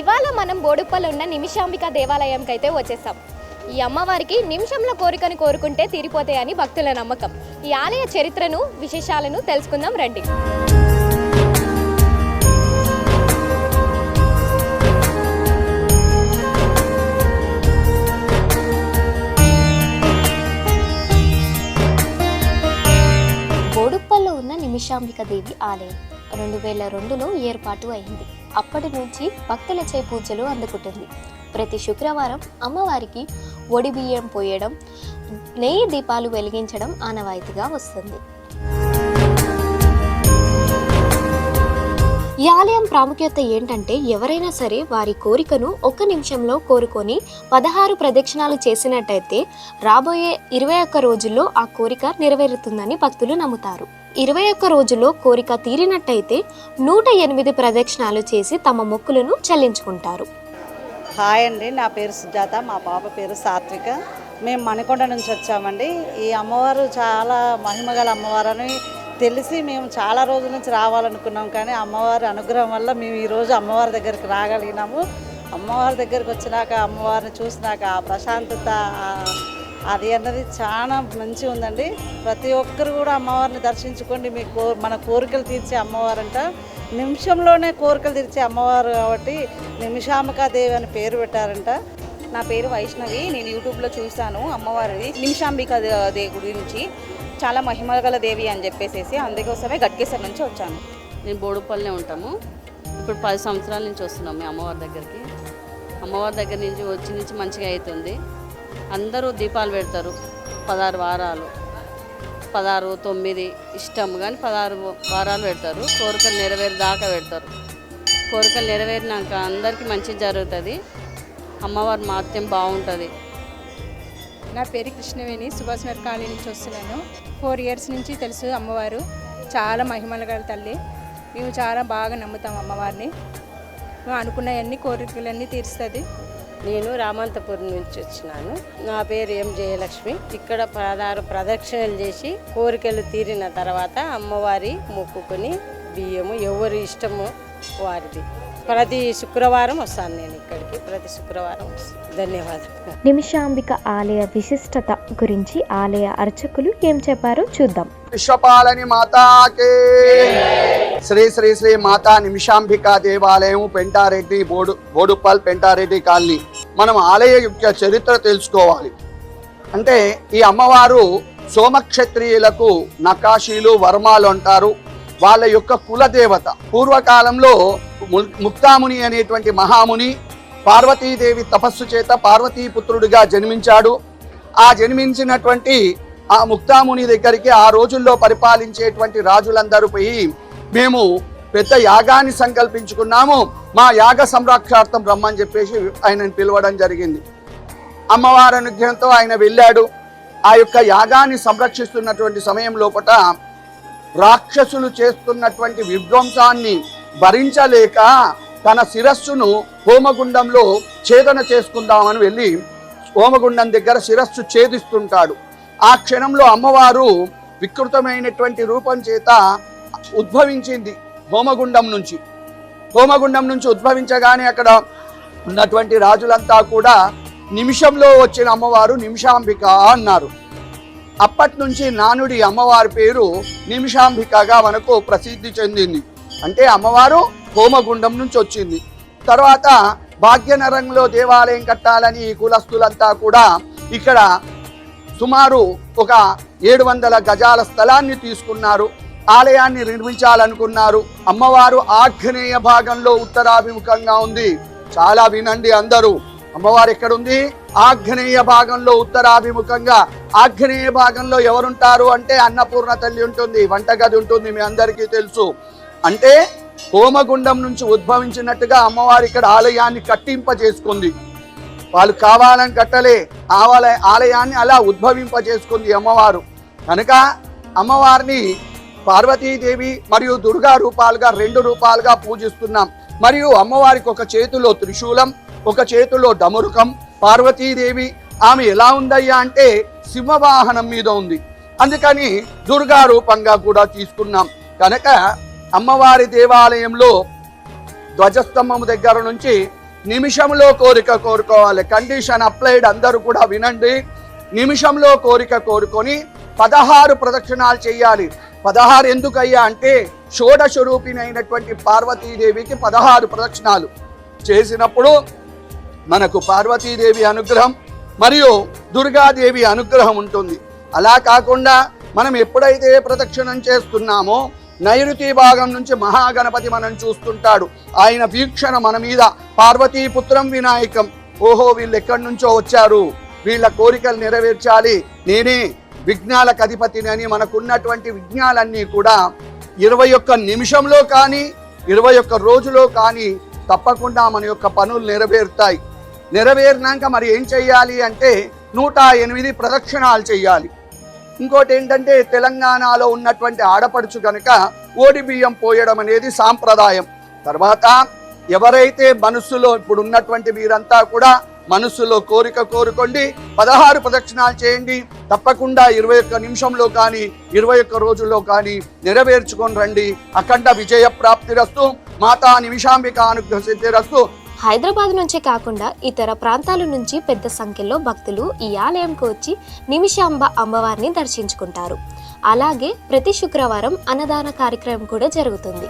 ఇవాళ మనం బోడుప్పలో ఉన్న నిమిషాంబిక దేవాలయంకి అయితే వచ్చేసాం. ఈ అమ్మవారికి నిమిషంలో కోరికను కోరుకుంటే తీరిపోతాయని భక్తుల నమ్మకం. ఈ ఆలయ చరిత్రను విశేషాలను తెలుసుకుందాం రండి. బోడుప్పల్లో దేవి ఆలయం. రెండు వేల రెండులో ఏర్పాటు అయింది. అప్పటి నుంచి భక్తులచే పూజలు అందుకుంటుంది. ప్రతి శుక్రవారం అమ్మవారికి ఒడి బియ్యం పోయడం నెయ్యి దీపాలు వెలిగించడం ఆనవాయితీగా వస్తుంది. ఈ ఆలయం ప్రాముఖ్యత ఏంటంటే ఎవరైనా సరే వారి కోరికను ఒక్క నిమిషంలో కోరుకొని పదహారు ప్రదక్షిణాలు చేసినట్టయితే రాబోయే ఇరవై ఒక్క రోజుల్లో ఆ కోరిక నెరవేరుతుందని భక్తులు నమ్ముతారు. ఇరవై ఒక్క రోజుల్లో కోరిక తీరినట్టయితే నూట ఎనిమిది ప్రదక్షిణాలు చేసి తమ మొక్కులను చెల్లించుకుంటారు. హాయ్ అండి నా పేరు సుజాత మా పాప పేరు సాత్విక. మేము మణికొండ నుంచి వచ్చామండి. ఈ అమ్మవారు చాలా మహిమగల అమ్మవారని తెలిసి మేము చాలా రోజుల నుంచి రావాలనుకున్నాం కానీ అమ్మవారి అనుగ్రహం వల్ల మేము ఈరోజు అమ్మవారి దగ్గరికి రాగలిగినాము. అమ్మవారి దగ్గరికి వచ్చినాక అమ్మవారిని చూసినాక ఆ ప్రశాంతత అది అన్నది చాలా మంచిగా ఉందండి. ప్రతి ఒక్కరు కూడా అమ్మవారిని దర్శించుకోండి. మీ కో మన కోరికలు తీర్చే అమ్మవారంట. నిమిషంలోనే కోరికలు తీర్చే అమ్మవారు కాబట్టి నిమిషాంబికా దేవి అని పేరు పెట్టారంట. నా పేరు వైష్ణవి. నేను యూట్యూబ్లో చూశాను అమ్మవారిది. నిమిషాంబిక దేవి గురించి చాలా మహిమగల దేవి అని చెప్పేసి అందుకోసమే గట్కేశ్వర్ నుంచి వచ్చాను. నేను బోడుపల్లినే ఉంటాము. ఇప్పుడు పది సంవత్సరాల నుంచి వస్తున్నాం మీ అమ్మవారి దగ్గరికి. అమ్మవారి దగ్గర నుంచి వచ్చి నుంచి మంచిగా అవుతుంది. అందరూ దీపాలు పెడతారు. పదహారు వారాలు. పదహారు తొమ్మిది ఇష్టం కానీ పదహారు వారాలు పెడతారు. కోరికలు నెరవేరు దాకా పెడతారు. కోరికలు నెరవేరినాక అందరికీ మంచి జరుగుతుంది. అమ్మవారి మాత్యం బాగుంటుంది. నా పేరు కృష్ణవేణి. సుభాష్ నగర్ కాలనీ నుంచి వస్తున్నాను. ఫోర్ ఇయర్స్ నుంచి తెలుసు అమ్మవారు. చాలా మహిమల గల తల్లి. మేము చాలా బాగా నమ్ముతాం అమ్మవారిని. మేము అనుకున్నవన్నీ కోరికలన్నీ తీరుస్తుంది. నేను రామంతపురం నుంచి వచ్చినాను. నా పేరు ఎం జయలక్ష్మి. ఇక్కడ పదహారు ప్రదక్షిణలు చేసి కోరికలు తీరిన తర్వాత అమ్మవారి మొక్కుకొని బియ్యము ఎవరి ఇష్టము వారిది. ప్రతి శుక్రవారం వస్తాను నేను ఇక్కడికి. ప్రతి శుక్రవారం వస్తాను. ధన్యవాదాలు. నిమిషాంబిక ఆలయ విశిష్టత గురించి ఆలయ అర్చకులు ఏం చెప్పారో చూద్దాం. విశ్వపాలని మాతాకే. శ్రీ శ్రీ శ్రీ మాతా నిమిషాంబికా దేవాలయం పెంటారెడ్డి బోడు బోడుప్పల్ పెంటారెడ్డి కాలనీ. మనం ఆలయ యొక్క చరిత్ర తెలుసుకోవాలి. అంటే ఈ అమ్మవారు సోమక్షత్రియులకు నకాశీలు వర్మాలు అంటారు. వాళ్ళ యొక్క కులదేవత. పూర్వకాలంలో ముక్తాముని అనేటువంటి మహాముని పార్వతీదేవి తపస్సు చేత పార్వతీపుత్రుడిగా జన్మించాడు. ఆ జన్మించినటువంటి ఆ ముక్తాముని దగ్గరికి ఆ రోజుల్లో పరిపాలించేటువంటి రాజులందరూ పోయి మేము పెద్ద యాగాన్ని సంకల్పించుకున్నాము. మా యాగ సంరక్షార్థం రమ్మని చెప్పేసి ఆయనను పిలవడం జరిగింది. అమ్మవారి అనుగ్రహంతో ఆయన వెళ్ళాడు. ఆ యొక్క యాగాన్ని సంరక్షిస్తున్నటువంటి సమయం లోపట రాక్షసులు చేస్తున్నటువంటి విధ్వంసాన్ని భరించలేక తన శిరస్సును హోమగుండంలో ఛేదన చేసుకుందామని వెళ్ళి హోమగుండం దగ్గర శిరస్సు ఛేదిస్తుంటాడు. ఆ క్షణంలో అమ్మవారు వికృతమైనటువంటి రూపం చేత ఉద్భవించింది హోమగుండం నుంచి. హోమగుండం నుంచి ఉద్భవించగానే అక్కడ ఉన్నటువంటి రాజులంతా కూడా నిమిషంలో వచ్చిన అమ్మవారు నిమిషాంబిక అన్నారు. అప్పటి నుంచి నానుడి అమ్మవారి పేరు నిమిషాంబికగా మనకు ప్రసిద్ధి చెందింది. అంటే అమ్మవారు హోమగుండం నుంచి వచ్చింది. తర్వాత భాగ్యనగరంలో దేవాలయం కట్టాలని ఈ కులస్తులంతా కూడా ఇక్కడ సుమారు ఒక ఏడు వందల గజాల స్థలాన్ని తీసుకున్నారు. ఆలయాన్ని నిర్మించాలనుకున్నారు. అమ్మవారు ఆగ్నేయ భాగంలో ఉత్తరాభిముఖంగా ఉంది. చాలా వినండి అందరూ. అమ్మవారు ఎక్కడుంది? ఆగ్నేయ భాగంలో ఉత్తరాభిముఖంగా. ఆగ్నేయ భాగంలో ఎవరుంటారు అంటే అన్నపూర్ణ తల్లి ఉంటుంది వంటగది ఉంటుంది మీ అందరికీ తెలుసు. అంటే హోమగుండం నుంచి ఉద్భవించినట్టుగా అమ్మవారు ఇక్కడ ఆలయాన్ని కట్టింపజేసుకుంది. వాళ్ళు కావాలని కట్టలే ఆలయ ఆలయాన్ని అలా ఉద్భవింపజేసుకుంది అమ్మవారు. కనుక అమ్మవారిని పార్వతీదేవి మరియు దుర్గా రూపాలుగా రెండు రూపాలుగా పూజిస్తున్నాం. మరియు అమ్మవారికి ఒక చేతిలో త్రిశూలం ఒక చేతిలో డమరుకం. పార్వతీదేవి ఆమె ఎలా ఉందయ్యా? అంటే సింహవాహనం మీద ఉంది. అందుకని దుర్గా రూపంగా కూడా తీసుకున్నాం. కనుక అమ్మవారి దేవాలయంలో ధ్వజస్తంభం దగ్గర నుంచి నిమిషంలో కోరిక కోరుకోవాలి. కండిషన్ అప్లైడ్ అందరూ కూడా వినండి. నిమిషంలో కోరిక కోరుకొని పదహారు ప్రదక్షిణాలు చేయాలి. పదహారు ఎందుకయ్యా అంటే షోడశరూపిణైనటువంటి పార్వతీదేవికి పదహారు ప్రదక్షిణాలు. చేసినప్పుడు మనకు పార్వతీదేవి అనుగ్రహం మరియు దుర్గాదేవి అనుగ్రహం ఉంటుంది. అలా కాకుండా మనం ఎప్పుడైతే ప్రదక్షిణం చేస్తున్నామో నైరుతి భాగం నుంచి మహాగణపతి మనం చూస్తుంటాడు. ఆయన వీక్షణ మన మీద. పార్వతీపుత్రం వినాయకం. ఓహో వీళ్ళు ఎక్కడి నుంచో వచ్చారు? వీళ్ళ కోరికలు నెరవేర్చాలి. నేనే విఘ్నాలకు అధిపతిని అని మనకున్నటువంటి విఘ్నాలన్నీ కూడా ఇరవై ఒక్క నిమిషంలో కానీ ఇరవై ఒక్క రోజులో కానీ తప్పకుండా మన యొక్క పనులు నెరవేరుతాయి. నెరవేరినాక మరి ఏం చెయ్యాలి అంటే నూట ఎనిమిది ప్రదక్షిణాలు చెయ్యాలి. ఇంకోటి ఏంటంటే తెలంగాణలో ఉన్నటువంటి ఆడపడుచు కనుక ఓడి బియ్యం పోయడం అనేది సాంప్రదాయం. తర్వాత ఎవరైతే మనస్సులో ఇప్పుడు ఉన్నటువంటి వీరంతా కూడా మనసులో కోరిక కోరుకోండి పదహారు ప్రదక్షిణాలు చేయండి తప్పకుండా ఇరవై ఒక్క నిమిషంలో కానీ ఇరవై ఒక్క రోజుల్లో కానీ నెరవేర్చుకొని రండి. అఖండ విజయ ప్రాప్తిరస్తు మాతా నిమిషాంబిక అనుగ్రహ సిద్ధిరస్తు హైదరాబాద్ నుంచే కాకుండా ఇతర ప్రాంతాల నుంచి పెద్ద సంఖ్యలో భక్తులు ఈ ఆలయంకు వచ్చి నిమిషాంబ అమ్మవారిని దర్శించుకుంటారు. అలాగే ప్రతి శుక్రవారం అన్నదాన కార్యక్రమం కూడా జరుగుతుంది.